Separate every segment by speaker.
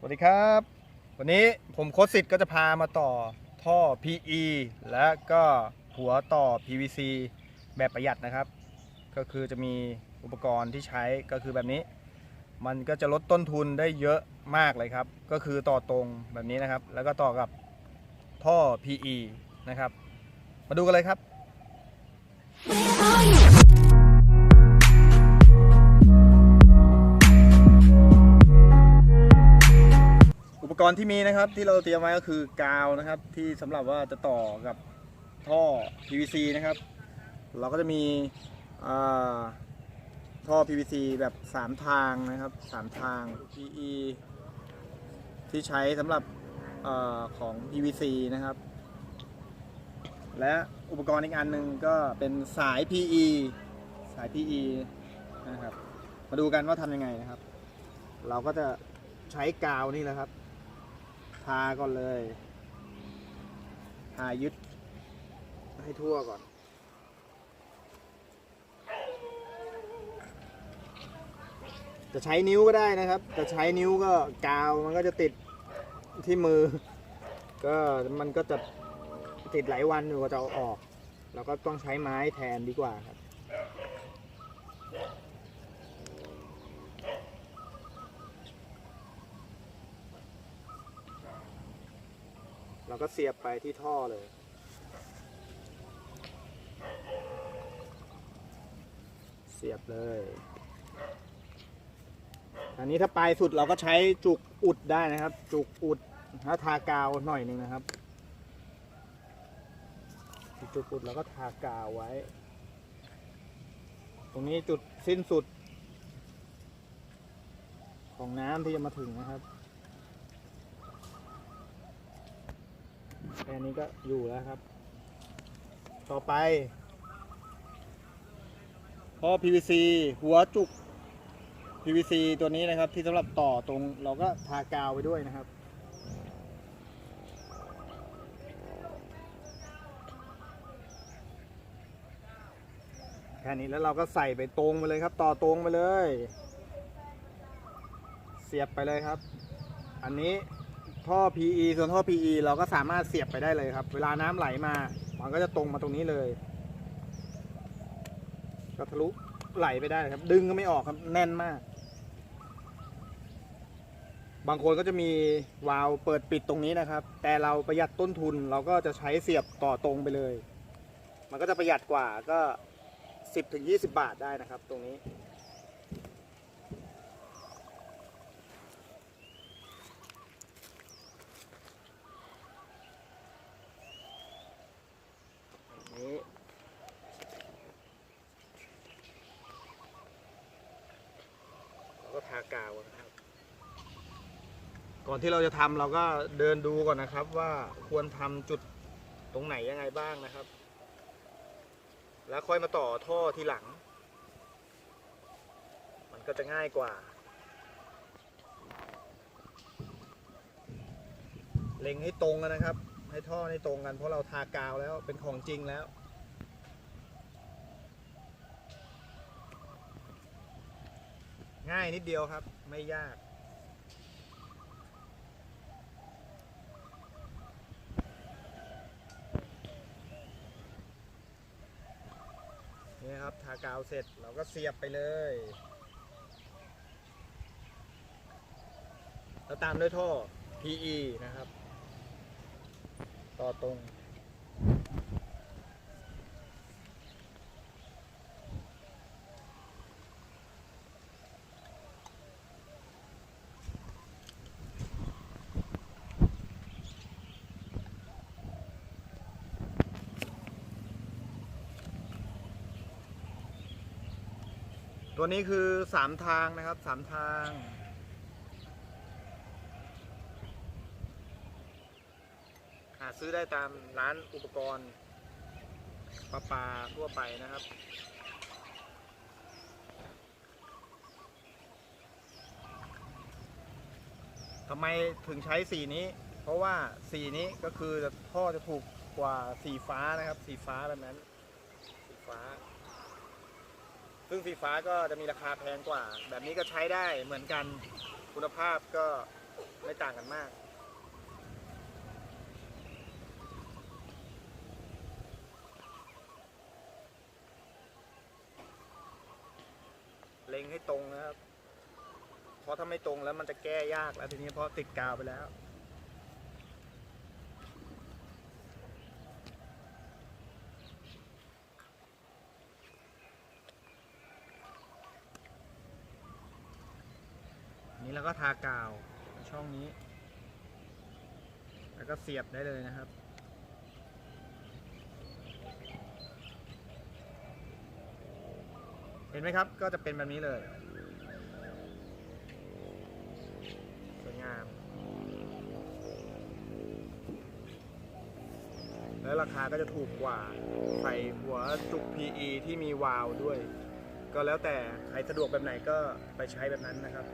Speaker 1: สวัสดีครับ วันนี้ผมโคสิทธ์ก็จะพามาต่อท่อ PE และก็หัวต่อ PVC แบบประหยัดนะครับ ก็คือจะมีอุปกรณ์ที่ใช้ก็คือแบบนี้ มันก็จะลดต้นทุนได้เยอะมากเลยครับ ก็คือต่อตรงแบบนี้นะครับ แล้วก็ต่อกับท่อ PE นะครับ มาดูกันเลยครับ ปกรณ์ที่มีนะครับที่เราเตรียมไว้ก็คือกาวนะครับ ที่สำหรับว่าจะต่อกับท่อ PVC นะครับ เราก็จะมีอ่าท่อ PVC แบบ 3 ทางนะครับ 3 ทาง PE ที่ใช้สำหรับอาของ PVC นะครับ และอุปกรณ์อีกอันหนึ่งก็เป็นสาย PE สาย PE นะครับ มาดูกันว่าทำยังไงนะครับ เราก็จะใช้กาวนี่แหละครับ ทาก่อนเลยทายึดให้ทั่วก่อนจะใช้นิ้วก็ได้นะครับ จะใช้นิ้วก็กาวมันก็จะติดที่มือ ก็มันก็จะติดหลายวันอยู่กว่าจะเอาออกเราก็ต้องใช้ไม้แทนดีกว่าครับ เราก็เสียบไปที่ท่อเลย เสียบเลย อันนี้ถ้าปลายสุดเราก็ใช้จุกอุดได้นะครับ จุกอุดถ้าทากาวหน่อยหนึ่งนะครับ จุกอุดเราก็ทากาวไว้ ตรงนี้จุดสิ้นสุด ของน้ำที่จะมาถึงนะครับ แค่นี้ก็อยู่แล้วครับ ต่อไปท่อ PVC หัวจุก PVC ตัวนี้นะครับที่สำหรับต่อตรงเราก็ทากาวไปด้วยนะครับ แค่นี้แล้วเราก็ใส่ไปตรงไปเลยครับ ต่อตรงไปเลย เสียบไปเลยครับ อันนี้ ท่อ PE ส่วนท่อ PE เราก็สามารถเสียบไปได้เลยครับ เวลาน้ำไหลมา มันก็จะตรงมาตรงนี้เลย ก็ทะลุไหลไปได้ครับ ดึงก็ไม่ออกครับแน่นมาก บางคนก็จะมีวาล์วเปิดปิดตรงนี้นะครับ แต่เราประหยัดต้นทุนเราก็จะใช้เสียบต่อตรงไปเลย มันก็จะประหยัดกว่าก็ 10-20 บาทได้นะครับ ตรงนี้นี้ ทากาวนะครับ ก่อนที่เราจะทำเราก็เดินดูก่อนนะครับ ว่าควรทำจุดตรงไหนยังไงบ้างนะครับ แล้วค่อยมาต่อท่อทีหลัง มันก็จะง่ายกว่า เล็งให้ตรงกันนะครับ ให้ท่อให้ตรงกันเพราะเราทากาวแล้วเป็นของจริงแล้ว ง่ายนิดเดียวครับ ไม่ยาก นี่ครับ ทากาวเสร็จเราก็เสียบไปเลย แล้วตามด้วยท่อ PE นะครับ ต่อตรง ตัวนี้คือสามทางนะครับสามทาง หาซื้อได้ตามร้านอุปกรณ์ประปลาทั่วไปนะครับ ทำไมถึงใช้สีนี้ เพราะว่าสีนี้ก็คือท่อจะถูกกว่าสีฟ้านะครับ สีฟ้าแบบนั้น สีฟ้า ซึ่งสีฟ้าก็จะมีราคาแพงกว่า แบบนี้ก็ใช้ได้เหมือนกันคุณภาพก็ไม่ต่างกันมาก เล็งให้ตรงนะครับ เพราะถ้าไม่ตรงแล้วมันจะแก้ยากแล้วทีนี้เพราะติดกาวไปแล้ว นี่เรา ก็ทากาวช่องนี้ แล้วก็เสียบได้เลยนะครับเห็นไหมครับ ก็จะเป็นแบบนี้เลย สวยงาม แล้วราคาก็จะถูกกว่า ใส่หัวจุก PE ที่มีวาล์วด้วย ก็แล้วแต่ใครสะดวกแบบไหนก็ไปใช้แบบนั้นนะครับ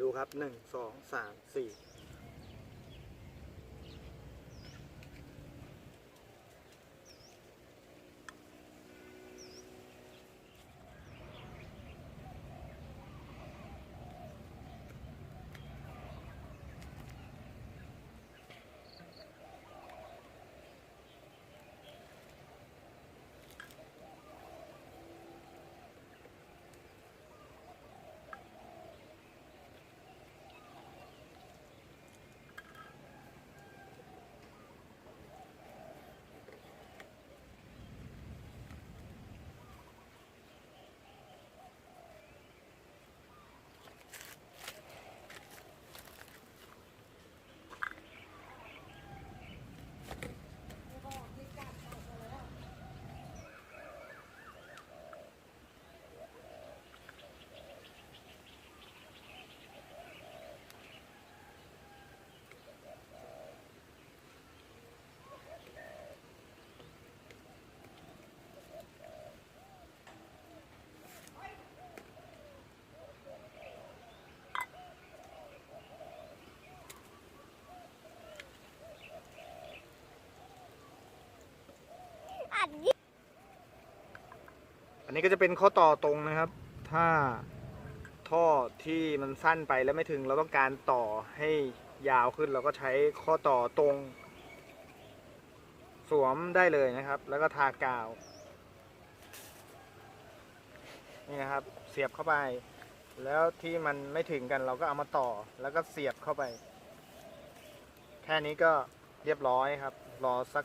Speaker 1: ดูครับ 1 2 3 4 นนี้ก็จะเป็นข้อต่อตรงนะครับ ถ้าท่อที่มันสั้นไปแล้วไม่ถึงเราต้องการต่อให้ยาวขึ้นเราก็ใช้ข้อต่อตรง สวมได้เลยนะครับ แล้วก็ทากาว นี่นะครับ เสียบเข้าไป แล้วที่มันไม่ถึงกันเราก็เอามาต่อแล้วก็เสียบเข้าไป แค่นี้ก็เรียบร้อยครับ รอสัก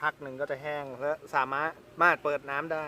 Speaker 1: พักหนึ่งก็จะแห้งแล้วสามารถมาเปิดน้ำได้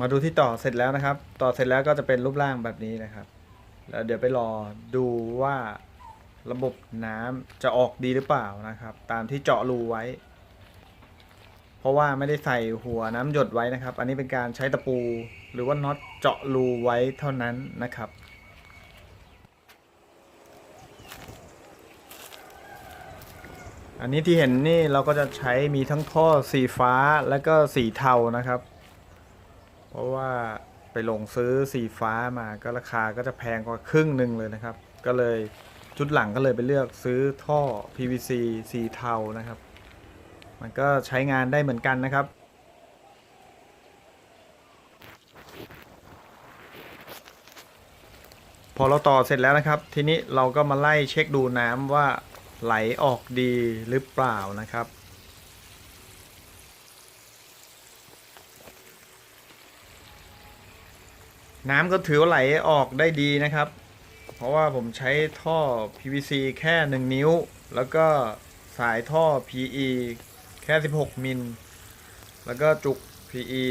Speaker 1: มาดูที่ต่อเสร็จแล้วนะครับ ต่อเสร็จแล้วก็จะเป็นรูปร่างแบบนี้นะครับ แล้วเดี๋ยวไปรอดูว่าระบบน้ำจะออกดีหรือเปล่านะครับ ตามที่เจาะรูไว้ เพราะว่าไม่ได้ใส่หัวน้ำหยดไว้นะครับ อันนี้เป็นการใช้ตะปูหรือว่าน็อตเจาะรูไว้เท่านั้นนะครับอันนี้ที่เห็นนี่เราก็จะใช้มีทั้งท่อสีฟ้าและก็สีเทานะครับ เพราะว่าไปลงซื้อสีฟ้ามาก็ราคาก็จะแพงกว่าครึ่งหนึ่งเลยนะครับ ก็เลยชุดหลังก็เลยไปเลือกซื้อท่อ PVC สีเทานะครับ มันก็ใช้งานได้เหมือนกันนะครับพอเราต่อเสร็จแล้วนะครับ ทีนี้เราก็มาไล่เช็คดูน้ำว่าไหลออกดีหรือเปล่านะครับ น้ำก็ถือไหลออกได้ดีนะครับ เพราะว่าผมใช้ท่อ PVC แค่ 1 นิ้ว แล้วก็สายท่อ PE แค่ 16 มิล แล้วก็จุก PE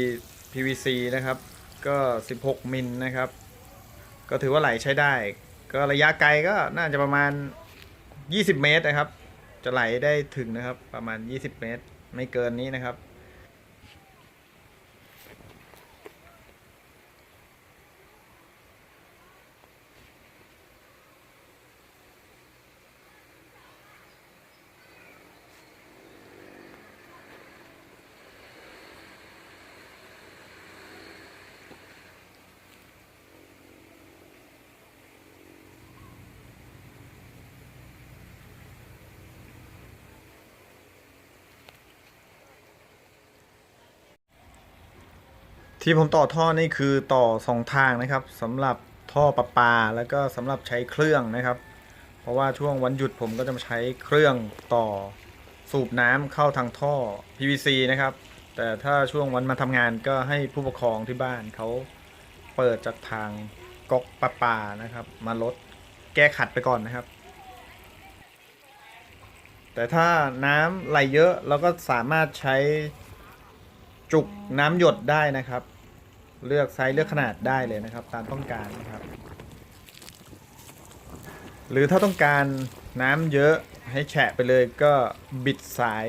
Speaker 1: PVC นะครับ ก็ 16 มิลนะครับ ก็ถือว่าไหลใช้ได้ ก็ระยะไกลก็น่าจะประมาณ 20 เมตรนะครับ จะไหลได้ถึงนะครับ ประมาณ 20 เมตร ไม่เกินนี้นะครับ ที่ผมต่อท่อนี่คือต่อสองทางนะครับสำหรับท่อประปา แล้วก็สำหรับใช้เครื่องนะครับ เพราะว่าช่วงวันหยุดผมก็จะมาใช้เครื่องต่อสูบน้ำเข้าทางท่อ PVC นะครับ แต่ถ้าช่วงวันมาทำงานก็ให้ผู้ปกครองที่บ้านเขาเปิดจากทางก๊อกประปานะครับ มาลดแก้ขัดไปก่อนนะครับ แต่ถ้าน้ำไหลเยอะเราก็สามารถใช้จุกน้ำหยดได้นะครับ เลือกไซส์เลือกขนาดได้เลยนะครับ ตามต้องการนะครับ หรือถ้าต้องการน้ำเยอะให้แฉะไปเลยก็บิดสาย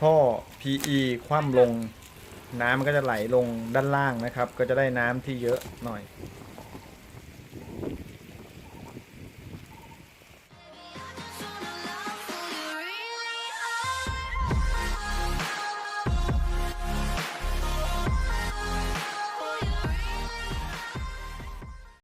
Speaker 1: ท่อ PE คว่ำลง น้ำมันก็จะไหลลงด้านล่างนะครับ ก็จะได้น้ำที่เยอะหน่อย